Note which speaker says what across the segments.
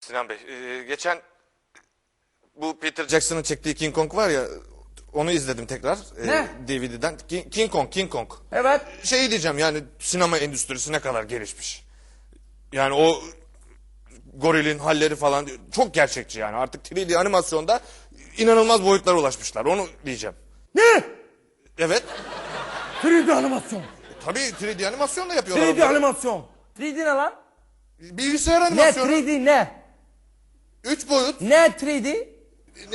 Speaker 1: Sinan Bey, e, geçen bu Peter Jackson'ın çektiği King Kong var ya, onu izledim tekrar. e,
Speaker 2: Ne?
Speaker 1: DVD'den. King, King Kong, King Kong.
Speaker 2: Evet.
Speaker 1: Şey diyeceğim yani sinema endüstrisi ne kadar gelişmiş. Yani o gorilin halleri falan çok gerçekçi yani. Artık 3D animasyonda inanılmaz boyutlara ulaşmışlar. Onu diyeceğim.
Speaker 2: Ne?
Speaker 1: Evet.
Speaker 2: 3D animasyon.
Speaker 1: Tabii 3D animasyon da yapıyorlar.
Speaker 2: 3D
Speaker 1: onları.
Speaker 2: animasyon. 3D ne lan?
Speaker 1: Bilgisayar
Speaker 2: Ne
Speaker 1: animasyonu.
Speaker 2: 3D ne?
Speaker 1: 3 boyut.
Speaker 2: Ne 3D?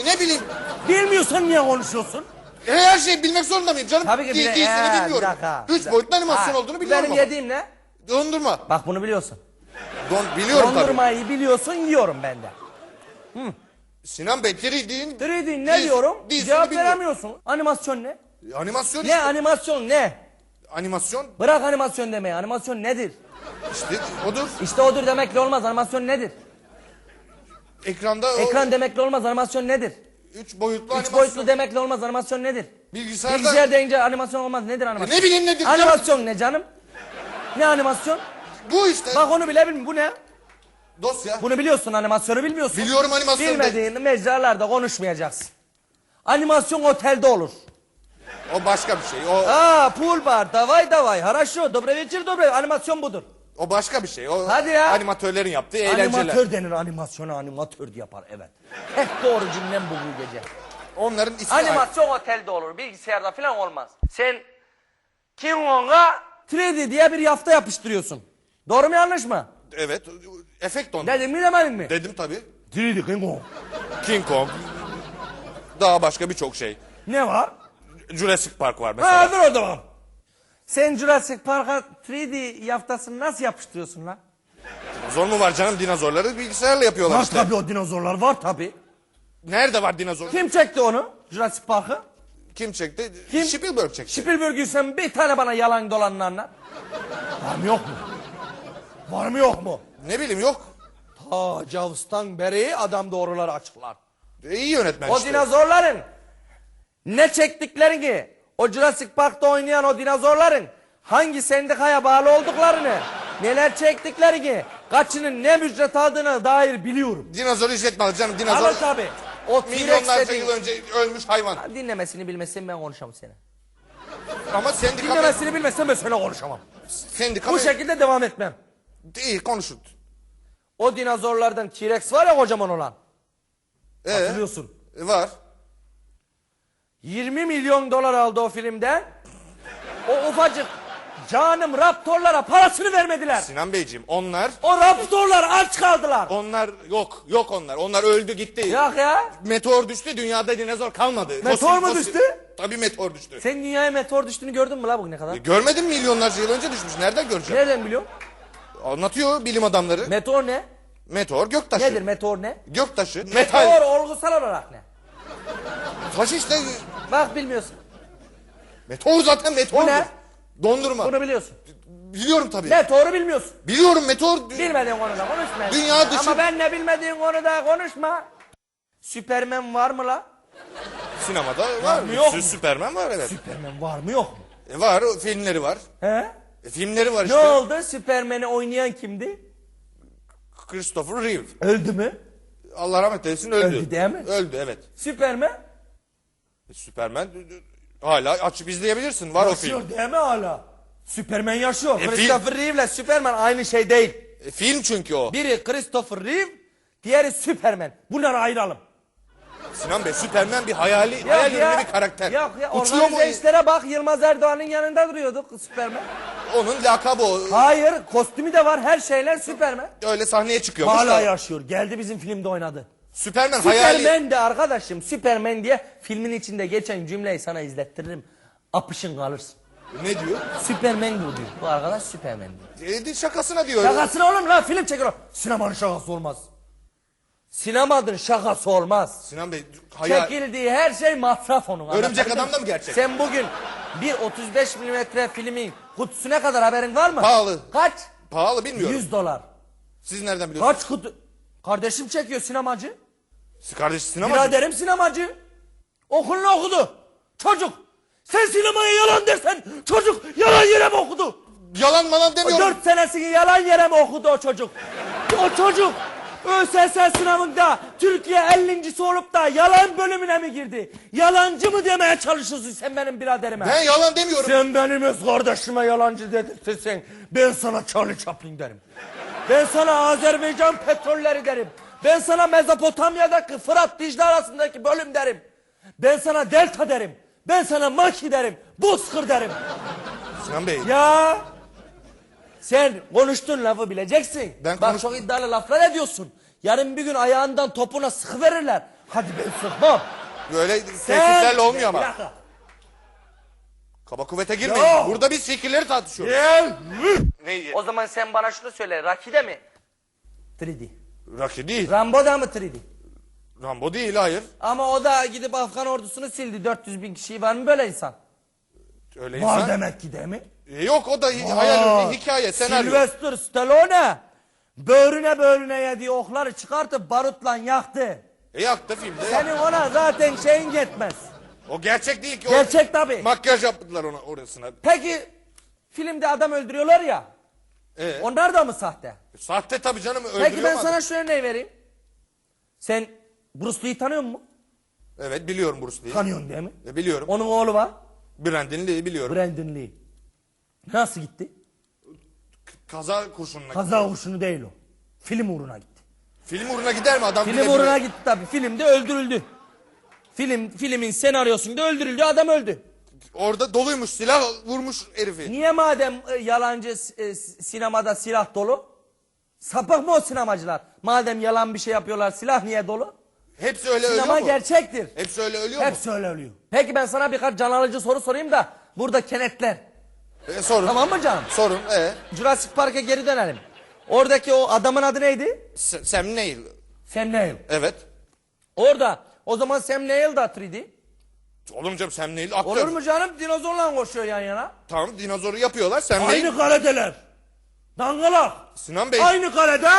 Speaker 1: Ne bileyim.
Speaker 2: Bilmiyorsan niye konuşuyorsun?
Speaker 1: E, her şeyi bilmek zorunda mıyım canım?
Speaker 2: Tabii ki
Speaker 1: Değil-
Speaker 2: bile-
Speaker 1: değilsini
Speaker 2: Ee, bir
Speaker 1: bilmiyorum.
Speaker 2: dakika,
Speaker 1: 3
Speaker 2: bir
Speaker 1: boyutlu
Speaker 2: dakika.
Speaker 1: animasyon
Speaker 2: Ha,
Speaker 1: olduğunu biliyorum
Speaker 2: Benim
Speaker 1: ama.
Speaker 2: yediğim ne?
Speaker 1: Dondurma.
Speaker 2: Bak bunu biliyorsun.
Speaker 1: Don, biliyorum tabii.
Speaker 2: Dondurmayı biliyorsun yiyorum ben de.
Speaker 1: Sinan Bey 3D'nin
Speaker 2: 3D ne
Speaker 1: Değil-
Speaker 2: diyorum?
Speaker 1: değilsini
Speaker 2: Cevap veremiyorsun. Animasyon ne?
Speaker 1: animasyon
Speaker 2: Ne
Speaker 1: işte.
Speaker 2: animasyon ne?
Speaker 1: Animasyon
Speaker 2: Bırak animasyon demeyi. Animasyon nedir?
Speaker 1: işte odur.
Speaker 2: İşte odur demekle olmaz. Animasyon nedir?
Speaker 1: Ekranda o
Speaker 2: Ekran demekle olmaz. Animasyon nedir?
Speaker 1: 3 boyutlu
Speaker 2: Üç
Speaker 1: animasyon.
Speaker 2: boyutlu demekle olmaz. Animasyon nedir?
Speaker 1: Bilgisayarda
Speaker 2: Bilgisayar deyince animasyon olmaz. Nedir animasyon?
Speaker 1: ne bileyim nedir? canım?
Speaker 2: Animasyon ne canım? Ne animasyon?
Speaker 1: Bu işte
Speaker 2: Bak onu bile bilmiyorum. Bu ne?
Speaker 1: dosya.
Speaker 2: Bunu biliyorsun animasyonu bilmiyorsun.
Speaker 1: Biliyorum animasyonu. da-
Speaker 2: Bilmediğin mecralarda konuşmayacaksın. Animasyon otelde olur.
Speaker 1: O başka bir şey. O
Speaker 2: Aa pool bar, davay davay, haraşo, dobre večer, dobre. Animasyon budur.
Speaker 1: O başka bir şey. O
Speaker 2: Hadi ya.
Speaker 1: animatörlerin yaptığı eğlenceler.
Speaker 2: Animatör denir animasyona animatör yapar evet. Hep doğru cümlem bu bu gece.
Speaker 1: Onların ismi.
Speaker 2: Animasyon otelde olur, bilgisayarda falan olmaz. Sen King Kong'a 3D diye bir yafta yapıştırıyorsun. Doğru mu yanlış mı?
Speaker 1: Evet. Efekt on.
Speaker 2: Dedim mi demedin mi?
Speaker 1: Dedim tabii.
Speaker 2: 3D King Kong.
Speaker 1: King Kong. Daha başka birçok şey.
Speaker 2: Ne var?
Speaker 1: Jurassic Park var mesela.
Speaker 2: Ha dur o zaman. Sen Jurassic Park'a 3D yaftasını nasıl yapıştırıyorsun lan?
Speaker 1: Zor mu var canım dinozorları bilgisayarla yapıyorlar
Speaker 2: Var
Speaker 1: işte.
Speaker 2: tabii o dinozorlar var tabii.
Speaker 1: Nerede var dinozor? Kim,
Speaker 2: Kim çekti onu? Jurassic Park'ı?
Speaker 1: çekti?
Speaker 2: Kim?
Speaker 1: Spielberg çekti.
Speaker 2: Spielberg'ü sen bir tane bana yalan dolanını anlat. Var mı yok mu? Var mı yok mu?
Speaker 1: ne bileyim yok.
Speaker 2: Ta Cavus'tan beri adam doğruları açıklar.
Speaker 1: E, iyi yönetmen
Speaker 2: O
Speaker 1: işte.
Speaker 2: dinozorların ne çektiklerini, o Jurassic Park'ta oynayan o dinozorların hangi sendikaya bağlı olduklarını, neler çektiklerini, kaçının ne ücret aldığına dair biliyorum.
Speaker 1: Dinozor işletmez canım. Dinozor
Speaker 2: Ama tabii o T-Rex
Speaker 1: milyonlarca
Speaker 2: dediğin...
Speaker 1: yıl önce ölmüş hayvan.
Speaker 2: Dinlemesini bilmezsen ben konuşamam seni.
Speaker 1: Ama sendika...
Speaker 2: Dinlemesini bilmezsen ben seninle konuşamam.
Speaker 1: Sendika...
Speaker 2: Bu şekilde devam etmem.
Speaker 1: İyi konuşun.
Speaker 2: O dinozorlardan T-Rex var ya kocaman olan.
Speaker 1: Ee,
Speaker 2: Hatırlıyorsun.
Speaker 1: var.
Speaker 2: 20 milyon dolar aldı o filmden. O ufacık canım raptorlara parasını vermediler.
Speaker 1: Sinan Beyciğim onlar...
Speaker 2: O raptorlar aç kaldılar.
Speaker 1: Onlar yok. Yok onlar. Onlar öldü gitti.
Speaker 2: Yok ya.
Speaker 1: Meteor düştü dünyada dinozor kalmadı.
Speaker 2: Meteor mu düştü?
Speaker 1: Tabii meteor düştü.
Speaker 2: Sen dünyaya meteor düştüğünü gördün mü la bugüne kadar?
Speaker 1: Görmedin mi milyonlarca yıl önce düşmüş? Nereden göreceğim?
Speaker 2: Nereden biliyorsun?
Speaker 1: Anlatıyor bilim adamları.
Speaker 2: Meteor ne?
Speaker 1: meteor göktaşı.
Speaker 2: Nedir meteor ne?
Speaker 1: Göktaşı.
Speaker 2: Meteor
Speaker 1: Metal.
Speaker 2: olgusal olarak ne?
Speaker 1: Taş işte.
Speaker 2: Bak bilmiyorsun.
Speaker 1: Meteor zaten meteor.
Speaker 2: Bu ne?
Speaker 1: Dondurma.
Speaker 2: Bunu biliyorsun.
Speaker 1: Biliyorum tabii.
Speaker 2: Meteoru bilmiyorsun.
Speaker 1: Biliyorum meteor.
Speaker 2: Bilmediğin konuda konuşma.
Speaker 1: Dünya dışı-
Speaker 2: Ama ben ne bilmediğin konuda konuşma. Süpermen var mı la?
Speaker 1: Sinemada var.
Speaker 2: mı, yok mu?
Speaker 1: Süpermen var evet.
Speaker 2: Süpermen var mı yok mu?
Speaker 1: E, var o filmleri var.
Speaker 2: He?
Speaker 1: E, filmleri var
Speaker 2: Ne
Speaker 1: işte.
Speaker 2: oldu? Süpermen'i oynayan kimdi?
Speaker 1: Christopher Reeve.
Speaker 2: Öldü mü?
Speaker 1: Allah rahmet eylesin öldü.
Speaker 2: Öldü değil mi?
Speaker 1: Öldü evet.
Speaker 2: Süpermen
Speaker 1: E, Süpermen hala açıp izleyebilirsin. Var o film.
Speaker 2: yaşıyor değil mi hala? Süpermen yaşıyor.
Speaker 1: E,
Speaker 2: Christopher Reeve ile Süpermen aynı şey değil.
Speaker 1: E, film çünkü o.
Speaker 2: Biri Christopher Reeve, diğeri Süpermen. Bunları ayıralım.
Speaker 1: Sinan Bey Süpermen bir hayali, hayal ürünü bir karakter.
Speaker 2: Yok ya
Speaker 1: Uçuyor mu?
Speaker 2: organize işlere bak Yılmaz Erdoğan'ın yanında duruyordu Süpermen.
Speaker 1: Onun lakabı o.
Speaker 2: Hayır kostümü de var her şeyler Süpermen.
Speaker 1: Öyle sahneye çıkıyormuş
Speaker 2: Hala yaşıyor. Geldi bizim filmde oynadı.
Speaker 1: Süpermen hayali.
Speaker 2: Süpermen de arkadaşım Süpermen diye filmin içinde geçen cümleyi sana izlettiririm. Apışın kalırsın.
Speaker 1: Ne diyor?
Speaker 2: Süpermen bu diyor. Bu arkadaş Süpermen diyor.
Speaker 1: E, de şakasına diyor.
Speaker 2: Şakasına oğlum lan film çekiyor. Sinemanın şakası olmaz. Sinemanın şakası olmaz.
Speaker 1: Sinan Bey hayal.
Speaker 2: Çekildiği her şey masraf onun.
Speaker 1: Örümcek
Speaker 2: Anlatabildim
Speaker 1: Adam da mı gerçek?
Speaker 2: Sen bugün bir 35 milimetre filmin kutusu ne kadar haberin var mı?
Speaker 1: Pahalı.
Speaker 2: Kaç?
Speaker 1: Pahalı bilmiyorum.
Speaker 2: 100 dolar.
Speaker 1: Siz nereden biliyorsunuz?
Speaker 2: Kaç kutu? Kardeşim çekiyor sinemacı.
Speaker 1: Siz kardeş sinemacı.
Speaker 2: Biraderim sinemacı. Okulunu okudu. Çocuk. Sen sinemaya yalan dersen çocuk yalan yere mi okudu?
Speaker 1: Yalan malan demiyorum.
Speaker 2: Dört senesini yalan yere mi okudu o çocuk? O çocuk ÖSS sınavında Türkiye 50.si olup da yalan bölümüne mi girdi? Yalancı mı demeye çalışıyorsun sen benim biraderime?
Speaker 1: Ben yalan demiyorum.
Speaker 2: Sen benim öz kardeşime yalancı dedirtirsen ben sana Charlie Chaplin derim. Ben sana Azerbaycan petrolleri derim. Ben sana Mezopotamya'daki Fırat Dicle arasındaki bölüm derim. Ben sana Delta derim. Ben sana Maki derim. Bozkır derim.
Speaker 1: Sinan Bey.
Speaker 2: Ya sen konuştuğun lafı bileceksin.
Speaker 1: Ben
Speaker 2: Bak
Speaker 1: konuş-
Speaker 2: çok iddialı laflar ediyorsun. Yarın bir gün ayağından topuna sıkıverirler. Hadi ben sıkmam.
Speaker 1: Böyle tehditlerle olmuyor
Speaker 2: Bir
Speaker 1: ama.
Speaker 2: dakika.
Speaker 1: Kaba kuvvete girmeyin.
Speaker 2: Yok.
Speaker 1: Burada biz fikirleri tartışıyoruz.
Speaker 2: Gel. O zaman sen bana şunu söyle. Rakide mi? 3D.
Speaker 1: Rocky değil.
Speaker 2: Rambo da mı 3D?
Speaker 1: Rambo değil hayır.
Speaker 2: Ama o da gidip Afgan ordusunu sildi. 400 bin kişi var mı böyle insan?
Speaker 1: Öyle
Speaker 2: Var
Speaker 1: insan.
Speaker 2: demek ki değil mi?
Speaker 1: E, Yok o da hi- hayal hikaye senaryo.
Speaker 2: Sylvester Stallone böğrüne böğrüne yediği okları çıkartıp barutla yaktı.
Speaker 1: E yaktı filmde.
Speaker 2: Senin ona zaten şeyin yetmez.
Speaker 1: O gerçek değil ki. O
Speaker 2: Gerçek tabii.
Speaker 1: Makyaj yaptılar ona orasına.
Speaker 2: Peki filmde adam öldürüyorlar ya.
Speaker 1: E,
Speaker 2: Onlar da mı sahte?
Speaker 1: sahte tabii canım öldürüyor
Speaker 2: Peki ben
Speaker 1: mu
Speaker 2: sana
Speaker 1: adam?
Speaker 2: şu örneği vereyim. Sen Bruce Lee'yi tanıyor musun?
Speaker 1: Evet biliyorum Bruce Lee'yi.
Speaker 2: Tanıyorsun değil mi?
Speaker 1: E, biliyorum.
Speaker 2: Onun oğlu var.
Speaker 1: Brandon Lee'yi biliyorum.
Speaker 2: Brandon Lee. Nasıl gitti?
Speaker 1: Kaza kurşununa.
Speaker 2: Kaza kurşunu değil o. Film uğruna gitti.
Speaker 1: Film uğruna gider mi adam?
Speaker 2: Film uğruna gitti tabii. Filmde öldürüldü. Film filmin senaryosunda öldürüldü. Adam öldü.
Speaker 1: Orada doluymuş silah vurmuş herifi.
Speaker 2: Niye madem e, yalancı e, sinemada silah dolu? Sapık mı o sinemacılar? Madem yalan bir şey yapıyorlar silah niye dolu?
Speaker 1: Hepsi öyle
Speaker 2: Sinema
Speaker 1: ölüyor mu?
Speaker 2: gerçektir.
Speaker 1: Hepsi öyle ölüyor mu?
Speaker 2: Hepsi öyle ölüyor. Peki ben sana birkaç can alıcı soru sorayım da burada kenetler.
Speaker 1: E, sorun.
Speaker 2: Tamam mı canım?
Speaker 1: Sorun. E.
Speaker 2: Jurassic Park'a geri dönelim. Oradaki o adamın adı neydi?
Speaker 1: S- Sam Neill.
Speaker 2: Sam Neill.
Speaker 1: Evet.
Speaker 2: Orada o zaman Sam Neill da 3D.
Speaker 1: Olur mu canım Sam Neill aktör.
Speaker 2: Olur mu canım? Dinozorla koşuyor yan yana.
Speaker 1: Tamam dinozoru yapıyorlar. Sam Neill.
Speaker 2: Aynı karedeler. Dangalak.
Speaker 1: Sinan Bey
Speaker 2: Aynı karede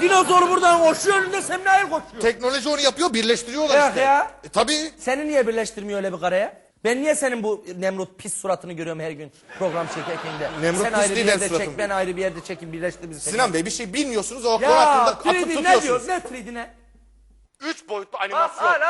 Speaker 2: dinozor buradan koşuyor önünde Sam Neill koşuyor.
Speaker 1: teknoloji onu yapıyor birleştiriyorlar
Speaker 2: Yok
Speaker 1: işte.
Speaker 2: ya.
Speaker 1: E, tabii.
Speaker 2: Seni niye birleştirmiyor öyle bir kareye? Ben niye senin bu Nemrut pis suratını görüyorum her gün program çekerken
Speaker 1: Nemrut
Speaker 2: Sen
Speaker 1: pis
Speaker 2: ayrı bir
Speaker 1: değil,
Speaker 2: yerde
Speaker 1: ben suratım.
Speaker 2: çek, ben ayrı bir yerde çekin birleştir bizi.
Speaker 1: Sinan Bey bir şey bilmiyorsunuz o konu
Speaker 2: Ya
Speaker 1: hakkında atıp
Speaker 2: 3D ne
Speaker 1: tutuyorsunuz.
Speaker 2: diyor? Ne 3D ne?
Speaker 1: Üç boyutlu
Speaker 2: Ha,
Speaker 1: animasyon.
Speaker 2: hala